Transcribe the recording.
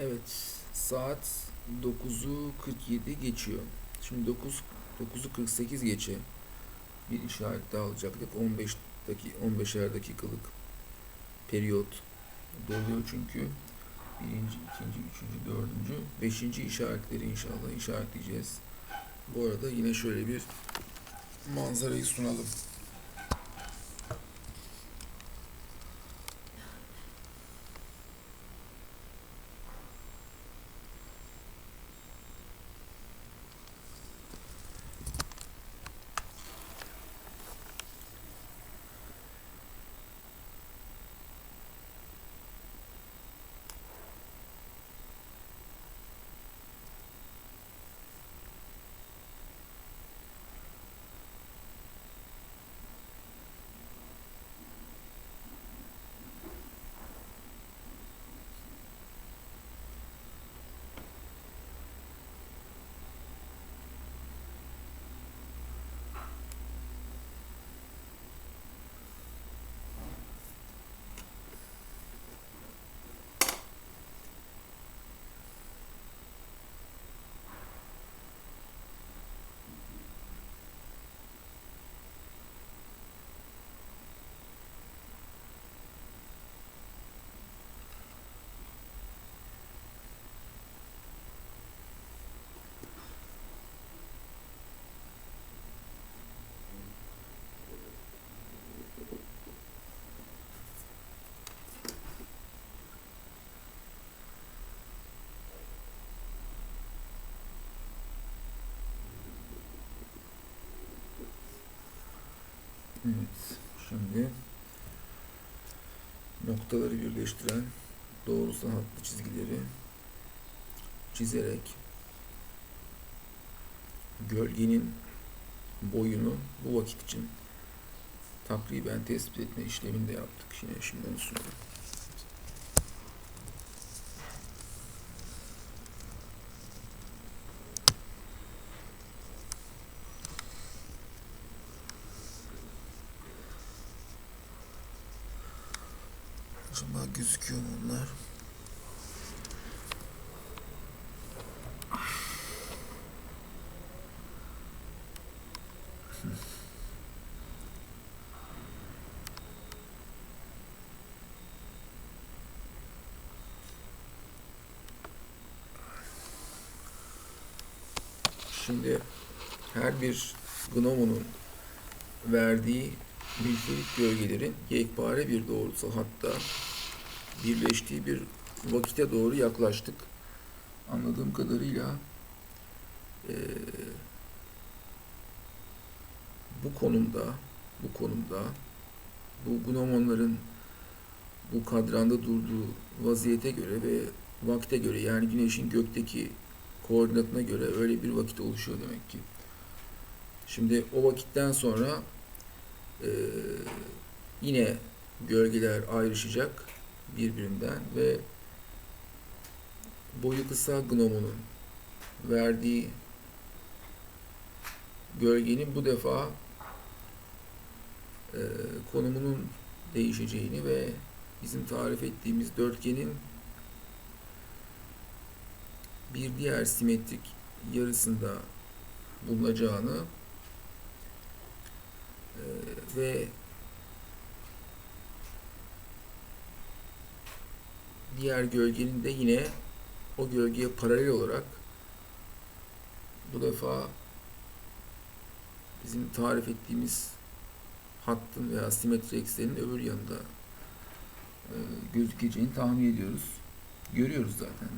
Evet, saat 9'u 47 geçiyor. Şimdi 9 9'u 48 geçe bir işaret daha alacaktık. 15 dakika 15'er dakikalık periyot doluyor çünkü. Birinci, ikinci, üçüncü, dördüncü, beşinci işaretleri inşallah işaretleyeceğiz. Bu arada yine şöyle bir manzarayı sunalım. Evet, şimdi noktaları birleştiren doğrusal hatlı çizgileri çizerek gölgenin boyunu bu vakit için takriben tespit etme işlemini de yaptık. Şimdi şimdi onu sunuyorum. Acaba gözüküyor mu onlar? Şimdi her bir gnomonun verdiği milfilik gölgelerin yekpare bir doğrusal hatta birleştiği bir vakite doğru yaklaştık. Anladığım kadarıyla eee, bu konumda bu konumda bu gnomonların bu kadranda durduğu vaziyete göre ve vakte göre yani güneşin gökteki koordinatına göre öyle bir vakit oluşuyor demek ki. Şimdi o vakitten sonra ee, yine gölgeler ayrışacak birbirinden ve boyu kısa gnomonun verdiği gölgenin bu defa e, konumunun değişeceğini ve bizim tarif ettiğimiz dörtgenin bir diğer simetrik yarısında bulunacağını ve diğer gölgenin de yine o gölgeye paralel olarak bu defa bizim tarif ettiğimiz hattın veya simetri eksenin öbür yanında e, gözükeceğini tahmin ediyoruz. Görüyoruz zaten.